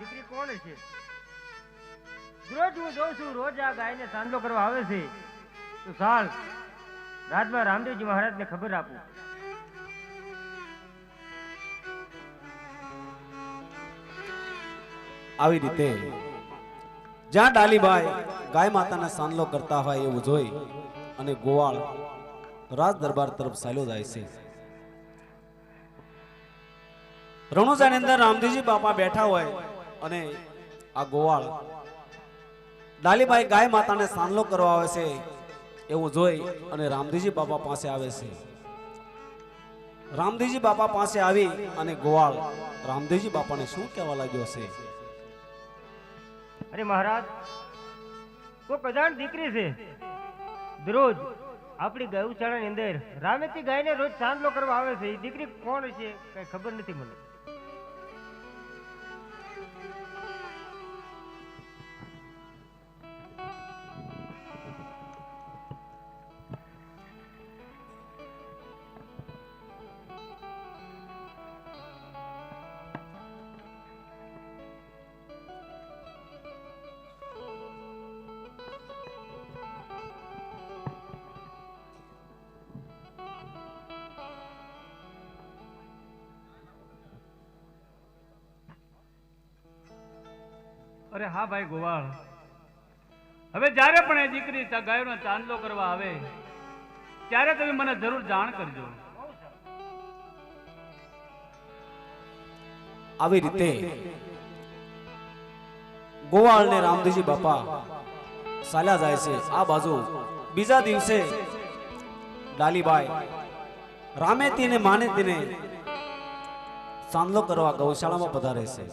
દીકરી કોણ છે? રોજ હું જોઉં છું રોજ આ ગાયને સાંજલો કરવા આવે છે. તો સાલ રાતમાં રામદેવજી મહારાજને ખબર આપું. આવી રીતે જ્યાં ડાલીબાઈ ગાય માતાના સાંદલો કરતા હોય એવું જોઈ અને ગોવાળ રાજ દરબાર તરફ સાયલો જાય છે. રણુજાની અંદર રામદેવજી બાપા બેઠા હોય અને આ ગોવાળ. ડાલીબાઈ ગાય માતાને સાંલો કરવા આવે છે, એવું જોઈ અને રામજીજી બાપા પાસે આવે છે. રામદેવજી બાપા પાસે આવી અને ગોવાળ રામદેવજી બાપાને શું કહેવા લાગ્યો છે? અરે મહારાજ તો કજાણ દીકરી છે? દરરોજ આપણી ગૌશાળાની અંદર રામેતી ગાયને રોજ સાંજલો કરવા આવે છે. એ દીકરી કોણ છે કઈ ખબર નથી મને. અરે હા ભાઈ, ગોવાળ. હવે જ્યારે પણ એ દીકરી ગાયોનો ચાંદલો કરવા આવે, ત્યારે તમે મને જરૂર જાણ કરજો. આવી રીતે ગોવાળ ને રામદેવજી બાપા સાલ્યા જાય છે. આ બાજુ બીજા દિવસે ડાલીબાઈ રામે તેને માને તેને ચાંદલો કરવા ગૌશાળામાં પધારે છે.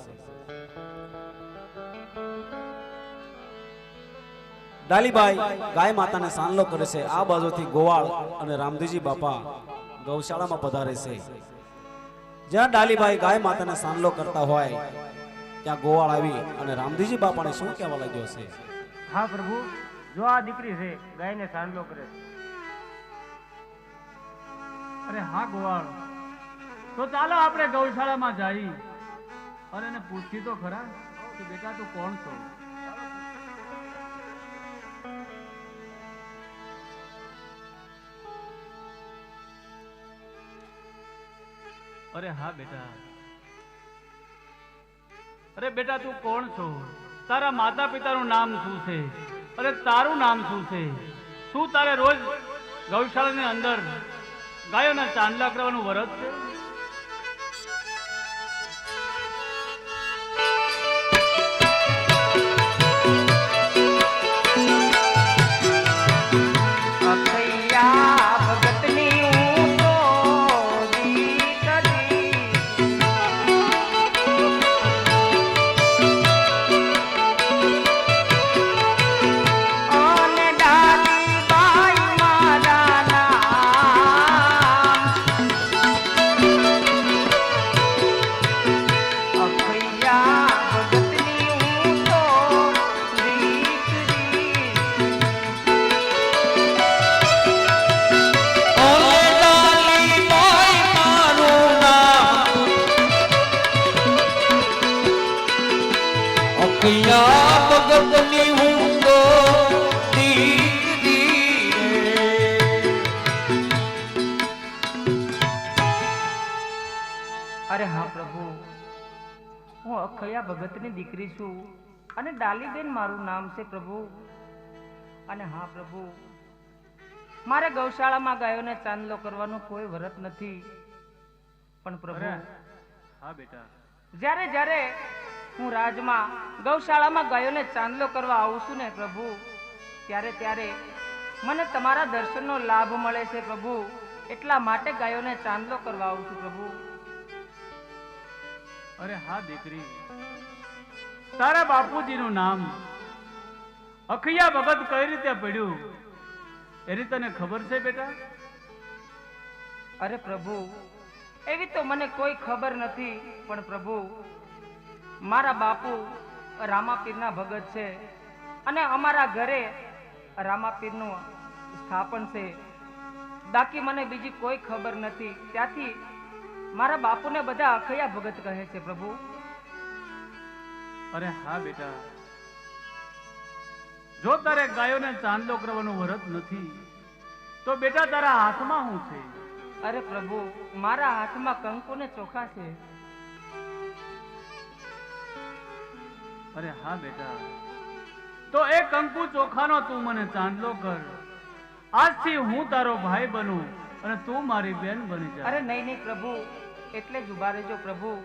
ડાલીબાઈ ગાય માતાને સાનલો કરે છે. આ બાજુથી ગોવાળ અને રામદેવજી બાપા ગૌશાળામાં પધારે છે. જ્યાં ડાલીબાઈ ગાય માતાને સાનલો કરતા હોય, ત્યાં ગોવાળ આવી અને રામદેવજી બાપાને શું કહેવા લાગ્યો છે? હા, પ્રભુ, જો આ દીકરી છે, ગાયને સાનલો કરે અરે હા, ગોવાળ. તો ચાલો આપણે ગૌશાળામાં જઈ અને પૂછી તો ખરા કે બેટા, તું કોણ છો? અરે હા બેટા. અરે બેટા તું કોણ છો? તારા માતા પિતાનું નામ શું છે? અરે તારું નામ શું છે? શું તારે રોજ ગૌશાળાની અંદર ગાયોના ચાંદલા કરવાનું વરત છે? અરે હા પ્રભુ હું અખળિયા ભગતની દીકરી છું અને ડાલીબેન મારું નામ છે પ્રભુ. અને હા પ્રભુ મારે ગૌશાળામાં ગાયોને ચાંદલો કરવાનો કોઈ વ્રત નથી. પણ પ્રભુ હા બેટા. જ્યારે જ્યારે હું રાજમાં ગૌશાળામાં ગાયોને ચાંદલો કરવા આવું છું ને પ્રભુ ત્યારે ત્યારે મને તમારા દર્શનનો લાભ મળે છે પ્રભુ. એટલા માટે ગાયોને ચાંદલો કરવા આવું છું પ્રભુ. અરે હા દીકરી. તારા બાપુજીનું નામ અખિયા ભગત કઈ રીતે પડ્યું? એની તને ખબર છે બેટા? અરે પ્રભુ, એવી તો મને કોઈ ખબર નથી, પણ પ્રભુ, મારા બાપુ રામાપીરના ભગત છે અને અમારા ઘરે રામાપીરનું સ્થાપન છે. બાકી મને બીજી કોઈ ખબર નથી. ત્યાંથી મારા બાપુને બધા અખયા ભગત કહે છે પ્રભુ. અરે હા બેટા. જો તારે ગાયોને ચાંદલો કરવાનું વ્રત નથી તો બેટા તારા હાથમાં શું છે? અરે પ્રભુ મારા હાથમાં કંકુ ને ચોખા છે. અરે હા બેટા. તો એ કંકુ ચોખાનો તું મને ચાંદલો કર. આજથી હું તારો ભાઈ બનું અને તું મારી બેન બની જા. અરે નહીં નહીં પ્રભુ. એટલે જ ઊભા રહેજો પ્રભુ.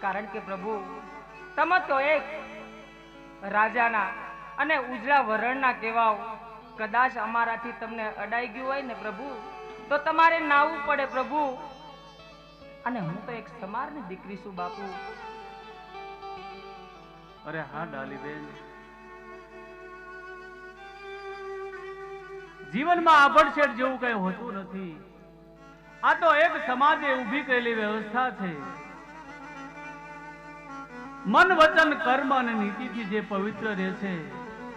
કારણ કે પ્રભુ, તમે તો એક રાજાના અને ઉજળા વરણના કહેવાઓ કદાચ અમારાથી તમને અડાઈ ગયું હોય ને પ્રભુ, તો તમારે નાવું પડે પ્રભુ. અને હું તો એક સમારની દીકરી છું બાપુ. અરે હા, ડાલી બેન. જીવનમાં આભડછેડ જેવું કઈ હોતું નથી. આ તો એક સમાજે ઊભી કરેલી વ્યવસ્થા છે. મન, વચન, કર્મ અને નીતિથી જે પવિત્ર રહે છે,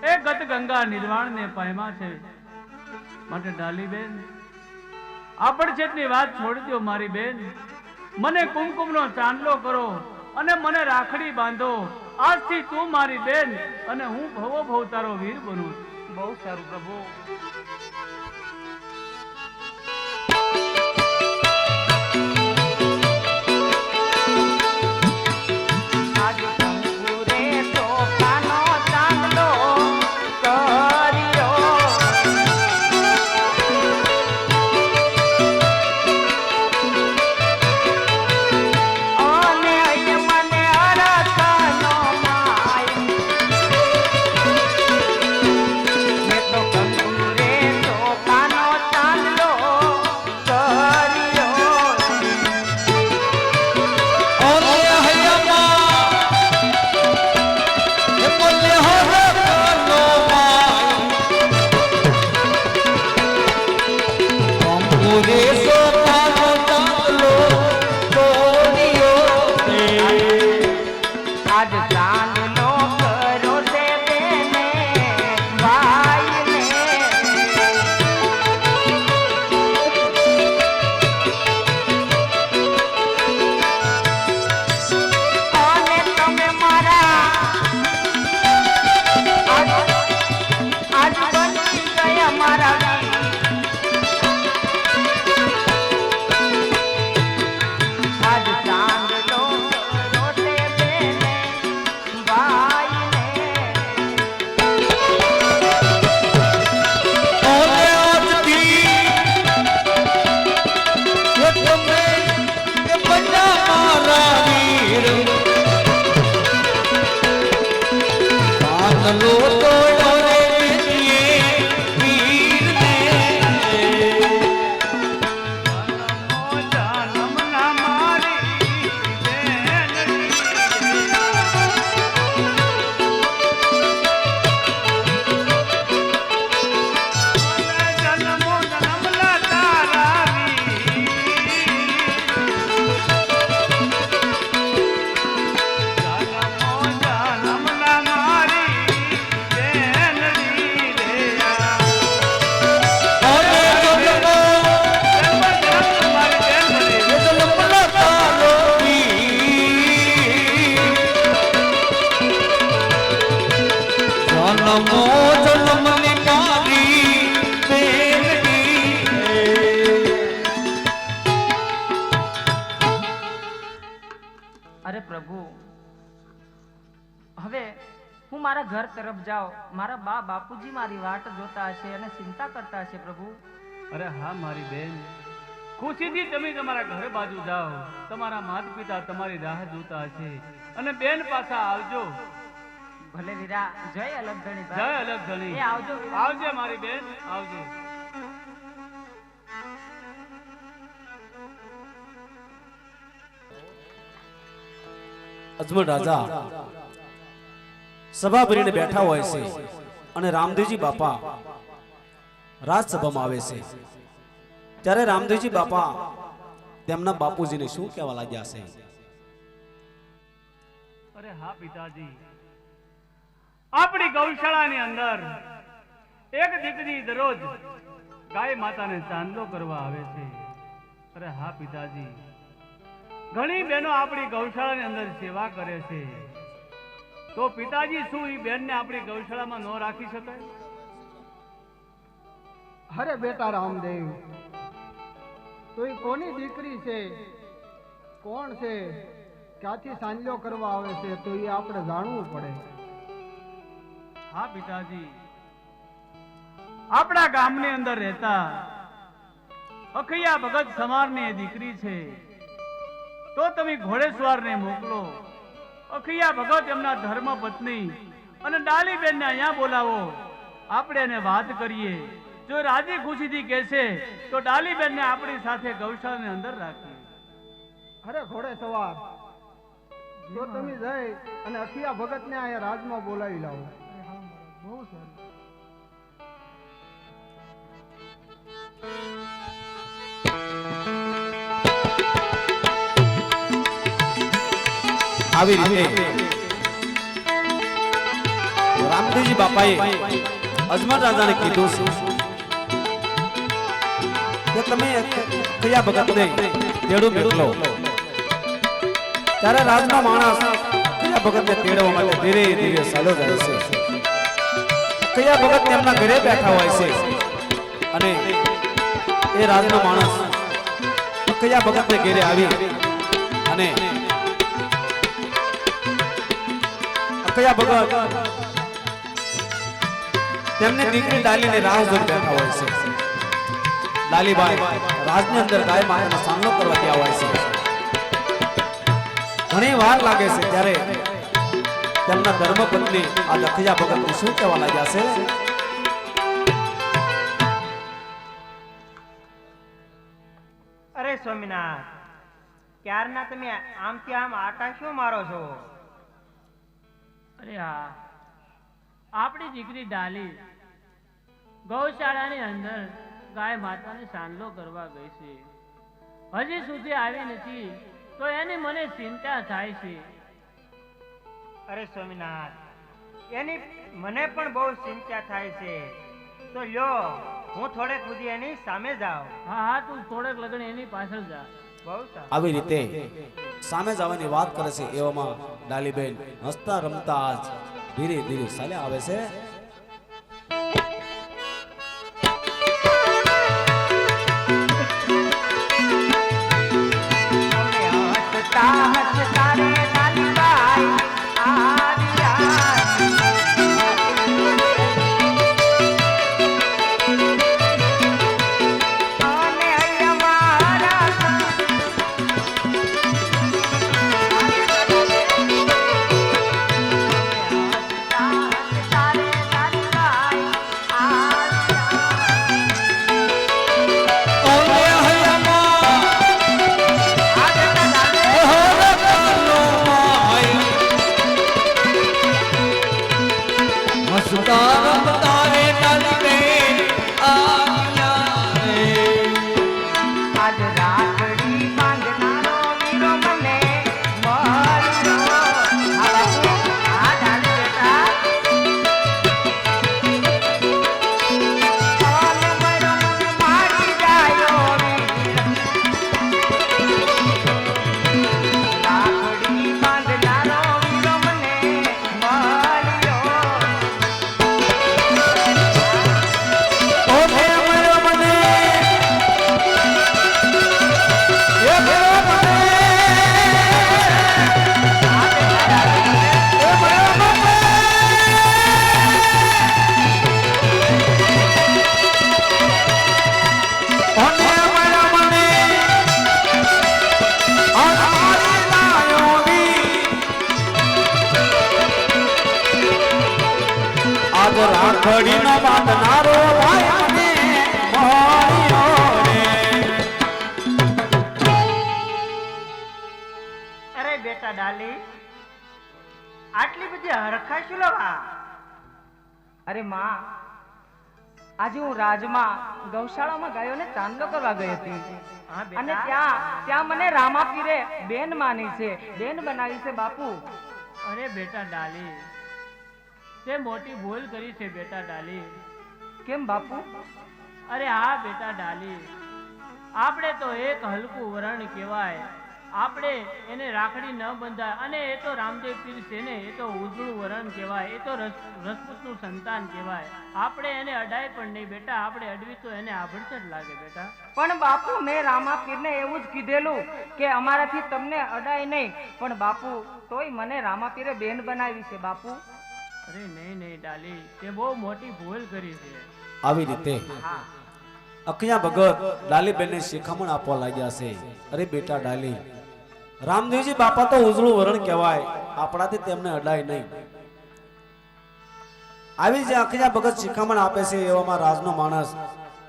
એ ગત ગંગા નિર્વાણને પામ્યા છે. માટે ડાલી બેન આભડછેડની વાત છોડી દો મારી બેન. મને કુમકુમનો ચાંદલો કરો અને મને રાખડી બાંધો. આજથી તું મારી બેન અને હું ભવો ભવ તારો વીર બનું. બહુ સારું પ્રભુ. ચાંદલો તરફ જાઓ. મારા બા બાપુજી મારી વાટ જોતા હશે અને ચિંતા કરતા હશે પ્રભુ. અરે હા મારી બેન. ખુશીથી તમે તમારા ઘર બાજુ જાઓ. તમારા માતા પિતા તમારી રાહ જોતા હશે. અને બેન પાછા આવજો. ભલે વીરા જય અલગ ધણી જય અલગ ધણી. એ આવજો આવજે મારી બેન આવજો. અજમલ રાજા સભા ભરીને બેઠા હોય છે અને રામદેવજી બાપા રાજસભામાં આવે છે. ત્યારે રામદેવજી બાપા તેમના બાપુજીને શું કહેવા લાગ્યા છે? અરે હા પિતાજી, આપણી ગૌશાળાની અંદર એક દીકરી દરરોજ ગાય માતાને ચાંદલો કરવા આવે છે. અરે હા પિતાજી, ઘણી બહેનો આપણી ગૌશાળાની અંદર સેવા કરે છે. તો પિતાજી શું એ બેનને આપણી ગૌશાળામાં ન રાખી શકાય? અરે બેટા રામદેવ તો એ કોની દીકરી છે? કોણ છે? ક્યાંથી સાંજલો કરવા આવે છે? તો એ આપણે જાણવું પડે. હા પિતાજી આપણા ગામની અંદર રહેતા અખૈયા ભગત સમારની દીકરી છે. તો તમે ઘોડેસવારને મોકલો. અખૈયા ભગત એમના ધર્મ પત્ની અને ડાલીબેનને અહીંયા બોલાવો. આપણે એને વાત કરીએ. જો રાજી ખુશીથી કહેશે તો ડાલીબેનને આપણી સાથે ગૌશાળાની અંદર રાખીએ. અરે ઘોડે સવાર. જો તમે જઈ અને અખિયા ભગતને અહીંયા રાજમાં બોલાવી લાવો. બહુ સારું આવી રીતે. રામદેવજી બાપાએ અજમલ રાજાને કીધું છે કે તમે કયા ભગતને તેડું મોકલો ત્યારે રાજનો માણસ કયા ભગતને તેડવા માટે ધીરે ધીરે સાલો જાય છે? કયા ભગત તેમના ઘરે બેઠા હોય છે? અને એ રાજનો માણસ કયા ભગતને ઘેરે આવી અને કયા ભગવાન? તેમને દીકરી ડાલીને રાહ જોઈ બેઠા હોય છે. ડાલીબાઈ રાજની અંદર ગાય માતાનો સામનો કરવા ત્યાં હોય છે. ઘણી વાર લાગે છે ત્યારે તેમના ધર્મપત્ની આ દખજા ભગતને શું કહેવા લાગ્યા છે? અરે સ્વામિનાથ ક્યારના તમે આમ આટા શું મારો છો? અરે હા આપણી દીકરી ડાલી ગૌશાળાની અંદર ગાય માતાને સાંદલો કરવા ગઈ છે. હજી સુધી આવી નથી તો એની મને ચિંતા થાય છે. અરે સ્વામિનાથ એની મને પણ બહુ ચિંતા થાય છે. તો લ્યો હું થોડેક સુધી એની સામે જાઉં. હા હા તું થોડેક લગન એની પાછળ જા. બહુ આવી રીતે સામે જવાની વાત કરે છે એવામાં ડાલીબેન હસતા રમતા આજ ધીરે ધીરે ચાલ્યા આવે છે. અરે માં. આજે હું રાજમાં ગૌશાળામાં ગાયોને ચાંદલો કરવા ગઈ હતી. અને ત્યાં ત્યાં મને રામાપીરે બેન માની છે. બેન બનાવી છે બાપુ. અરે બેટા ડાલી. તે મોટી ભૂલ કરી છે બેટા ડાલી. કેમ બાપુ? અરે હા બેટા ડાલી. આપણે તો એક હલકું વરણ કહેવાય. આપણે એને રાખડી ન બંધાય. અને એ તો રામદેવ પીર છે ને એ તો ઉજળું વરણ કહેવાય એ તો રસ રસપૂતનું સંતાન કહેવાય. આપણે એને અડાય પણ નહીં બેટા આપણે અડવી તો એને આભડછટ લાગે બેટા. પણ બાપુ મેં રામાપીરને એવું જ કીધેલું કે અમારાથી તમને અડાય નહીં. પણ બાપુ તોય મને રામાપીરે બેન બનાવી છે બાપુ. અરે નહીં નહીં ડાલી તે બહુ મોટી ભૂલ કરી છે. આવી રીતે? અખિયા ભગત ડાલીબેનને શિખામણ આપવા લાગ્યા છે. અરે બેટા ડાલી રામદેવજી બાપા તો ઉજળું વરણ કહેવાય. આપણાથી તેમને અડાય નહીં. આવી જે અખિયા ભગત શિખામણ આપે છે એવામાં રાજનો માણસ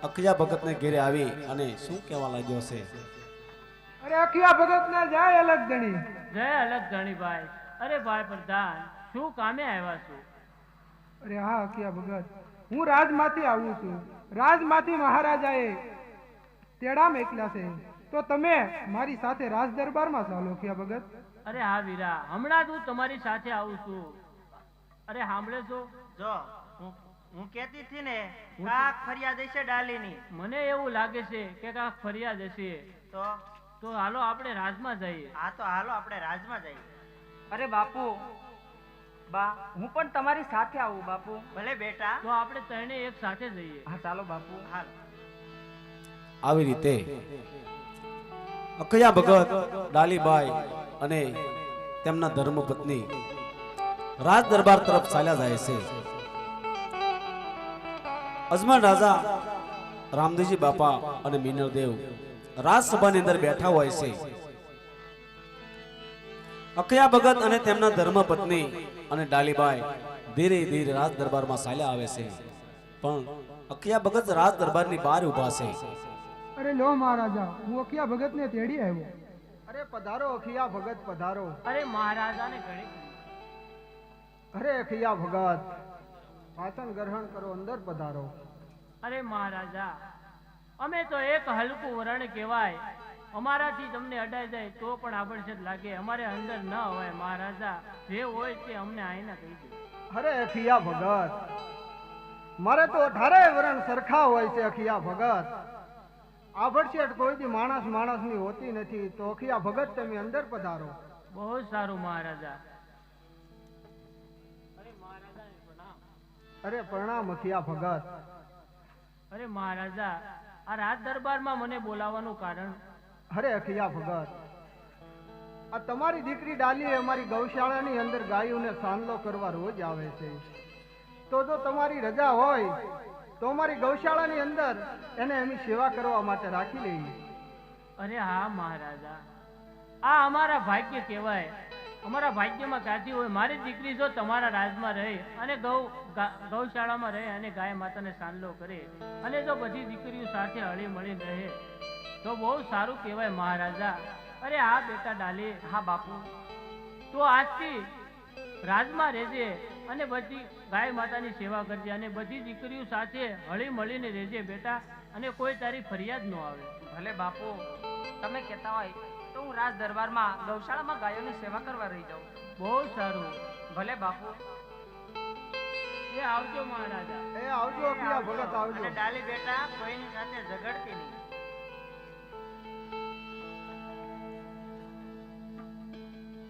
અખિયા ભગતને ઘેરે આવી અને શું કહેવા લાગ્યો છે અરે અખિયા ભગત ના જાય અલગ ધણી. જય અલગ ધણીભાઈ અરે ભાઈ પ્રધાન શું કામે આવ્યા છું? અરે હા અખિયા ભગત. હું રાજમાંથી આવું છું. રાજમાંથી મહારાજાએ તેડા એકલા છે. તો તમે મારી સાથે રાજ દરબારમાં ચાલો અખિયા ભગત? અરે હા વીરા હમણાં જ હું તમારી સાથે આવું છું. અરે સાંભળે છો જો હું હું કહેતી હતી ને કાક ફરિયાદ હશે ડાલીની. મને એવું લાગે છે કે કાક ફરિયાદ હશે. તો? તો હાલો આપણે રાજમાં જઈએ. હા તો હાલો આપણે રાજમાં જઈએ. અરે બાપુ બા હું પણ તમારી સાથે આવું બાપુ. ભલે બેટા. તો આપણે ત્રણે એક સાથે જઈએ. હા ચાલો બાપુ. હાલ આવી રીતે અખયા ભગત, ડાલીબાઈ અને તેમના ધર્મપત્ની રાજ દરબાર તરફ ચાલ્યા જાય છે. અજમલ રાજા રામદેવજી બાપા અને મિનળદેવ રાજસભાની અંદર બેઠા હોય છે. અખયા ભગત અને તેમના ધર્મપત્ની અને ડાલીબાઈ ધીરે ધીરે રાજ દરબારમાં ચાલ્યા આવે છે. પણ અખયા ભગત રાજ દરબારની બહાર ઊભા છે. અરે લો મહારાજા હું અખિયા ભગત ને તેડી આવ્યો. અરે પધારો અખિયા ભગત પધારો. અરે મહારાજાને ઘણી અરે અખિયા ભગત આસન ગ્રહણ કરો અંદર પધારો. અરે મહારાજા અમે તો એક હલકું વરણ કહેવાય. અમારાથી તમને અડાઈ જાય તો પણ આભડછટ લાગે. અમારે અંદર ન હોય મહારાજા. જે હોય તે અમને આઈને કહી દો. અરે અખિયા ભગત મારે તો અઢારે વરણ સરખા હોય છે અખિયા ભગત. આભડશેટ કોઈ દી માણસ માણસની હોતી નથી. તો અખિયા ભગત તમે અંદર પધારો. બહુ સારું મહારાજા. અરે પ્રણામ. અરે પ્રણામ અખિયા ભગત. અરે મહારાજા આ રાજ દરબારમાં મને બોલાવવાનું કારણ? અરે અખિયા ભગત આ તમારી દીકરી ડાલી અમારી ગૌશાળાની અંદર ગાયોને સાંદલો કરવા રોજ આવે છે. તો જો તમારી રજા હોય તો અમારી ગૌશાળાની અંદર એને એમની સેવા કરવા માટે રાખી લઈએ. અરે હા, મહારાજા. આ અમારા ભાગ્ય કહેવાય. અમારા ભાગ્યમાં ક્યાંથી હોય. મારી દીકરી જો તમારા રાજમાં રહે અને ગૌ ગૌશાળામાં રહે અને ગાય માતાને સાંદલો કરે અને જો બધી દીકરીઓ સાથે હળી મળીને રહે, તો બહુ સારું કહેવાય મહારાજા. અરે હા, બેટા ડાલે, હા બાપુ. તો આજથી રાજમાં રહેજે. અને બધી ગાય માતાની સેવા કરજે અને બધી દીકરીઓ સાથે હળી મળીને રહેજે બેટા અને કોઈ તારી ફરિયાદ ન આવે. ભલે બાપુ તમે કહેતા હોય તો હું રાજ દરબારમાં ગૌશાળામાં ગાયોની સેવા કરવા રહી જાઉં. બહુ સારું. ભલે બાપુ. એ આવજો મહારાજા. એ આવજો ભગત આવજો. અને ડાલી બેટા કોઈની સાથે ઝઘડતી નહીં.